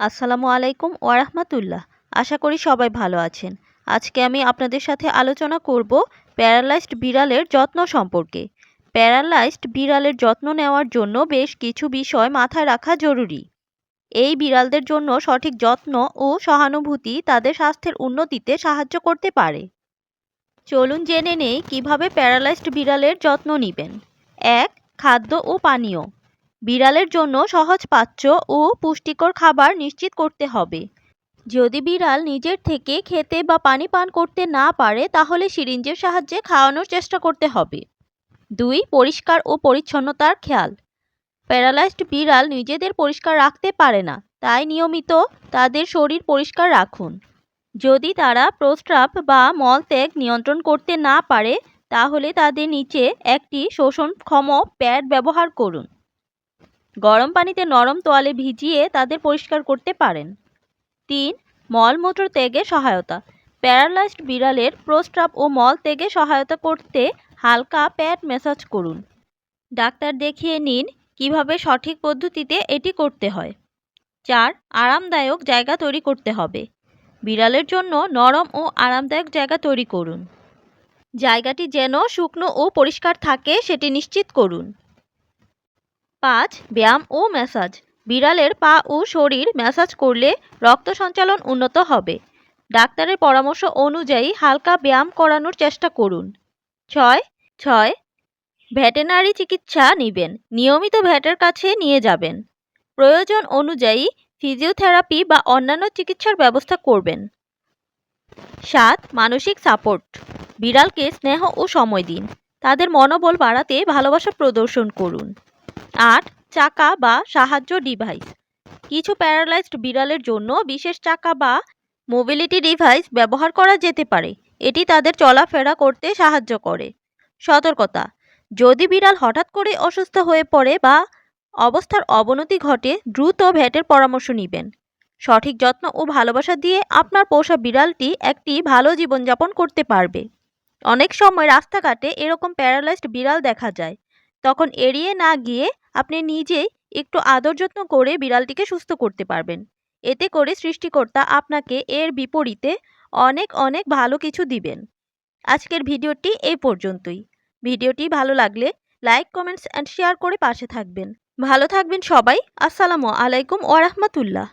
আসসালামু আলাইকুম ওয়ারাহমাতুল্লাহ আশা করি সবাই ভালো আছেন। আজকে আমি আপনাদের সাথে আলোচনা করব প্যারালাইজড বিড়ালের যত্ন সম্পর্কে। প্যারালাইজড বিড়ালের যত্ন নেওয়ার জন্য বেশ কিছু বিষয় মাথায় রাখা জরুরি। এই বিড়ালদের জন্য সঠিক যত্ন ও সহানুভূতি তাদের স্বাস্থ্যের উন্নতিতে সাহায্য করতে পারে। চলুন জেনে নেই কীভাবে প্যারালাইজড বিড়ালের যত্ন নেবেন। এক, খাদ্য ও পানীয়। বিড়ালের জন্য সহজ পাচ্য ও পুষ্টিকর খাবার নিশ্চিত করতে হবে। যদি বিড়াল নিজের থেকে খেতে বা পানি পান করতে না পারে, তাহলে সিরিঞ্জের সাহায্যে খাওয়ানোর চেষ্টা করতে হবে। দুই, পরিষ্কার ও পরিচ্ছন্নতার খেয়াল। প্যারালাইজড বিড়াল নিজেদের পরিষ্কার রাখতে পারে না, তাই নিয়মিত তাদের শরীর পরিষ্কার রাখুন। যদি তারা প্রস্রাব বা মলত্যাগ নিয়ন্ত্রণ করতে না পারে, তাহলে তাদের নিচে একটি শোষণক্ষম প্যাড ব্যবহার করুন। গরম পানিতে নরম তোয়ালে ভিজিয়ে তাদের পরিষ্কার করতে পারেন। তিন মলমূত্র ত্যাগে সহায়তা। প্যারালাইজড বিড়ালের প্রস্রাব ও মল ত্যাগে সহায়তা করতে হালকা প্যাড ম্যাসাজ করুন। ডাক্তার দেখিয়ে নিন কীভাবে সঠিক পদ্ধতিতে এটি করতে হয়। চার, আরামদায়ক জায়গা তৈরি করতে হবে। বিড়ালের জন্য নরম ও আরামদায়ক জায়গা তৈরি করুন। জায়গাটি যেন শুকনো ও পরিষ্কার থাকে সেটি নিশ্চিত করুন। পাঁচ, ব্যায়াম ও ম্যাসাজ। বিড়ালের পা ও শরীর ম্যাসাজ করলে রক্ত সঞ্চালন উন্নত হবে। ডাক্তারের পরামর্শ অনুযায়ী হালকা ব্যায়াম করানোর চেষ্টা করুন। ছয় ছয়, ভেটেনারি চিকিৎসা নেবেন। নিয়মিত ভ্যাটের কাছে নিয়ে যাবেন। প্রয়োজন অনুযায়ী ফিজিওথেরাপি বা অন্যান্য চিকিৎসার ব্যবস্থা করবেন। সাত, মানসিক সাপোর্ট। বিড়ালকে স্নেহ ও সময় দিন। তাদের মনোবল বাড়াতে ভালোবাসা প্রদর্শন করুন। আট, চাকা বা সাহায্য ডিভাইস কিছু প্যারালাইজড বিড়ালের জন্য বিশেষ চাকা বা মোবিলিটি ডিভাইস ব্যবহার করা যেতে পারে। এটি তাদের চলাফেরা করতে সাহায্য করে। সতর্কতা, যদি বিড়াল হঠাৎ করে অসুস্থ হয়ে পড়ে বা অবস্থার অবনতি ঘটে, দ্রুত ভ্যাটের পরামর্শ নেবেন। সঠিক যত্ন ও ভালোবাসা দিয়ে আপনার পোষা বিড়ালটি একটি ভালো জীবনযাপন করতে পারবে। অনেক সময় রাস্তাঘাটে এরকম প্যারালাইজড বিড়াল দেখা যায়। তখন এড়িয়ে না গিয়ে আপনি নিজেই একটু আদর যত্ন করে বিড়ালটিকে সুস্থ করতে পারবেন। এতে করে সৃষ্টিকর্তা আপনাকে এর বিপরীতে অনেক অনেক ভালো কিছু দিবেন। আজকের ভিডিওটি এই পর্যন্তই। ভিডিওটি ভালো লাগলে লাইক, কমেন্টস অ্যান্ড শেয়ার করে পাশে থাকবেন। ভালো থাকবেন সবাই। আসসালামু আলাইকুম ওরহমতুল্লাহ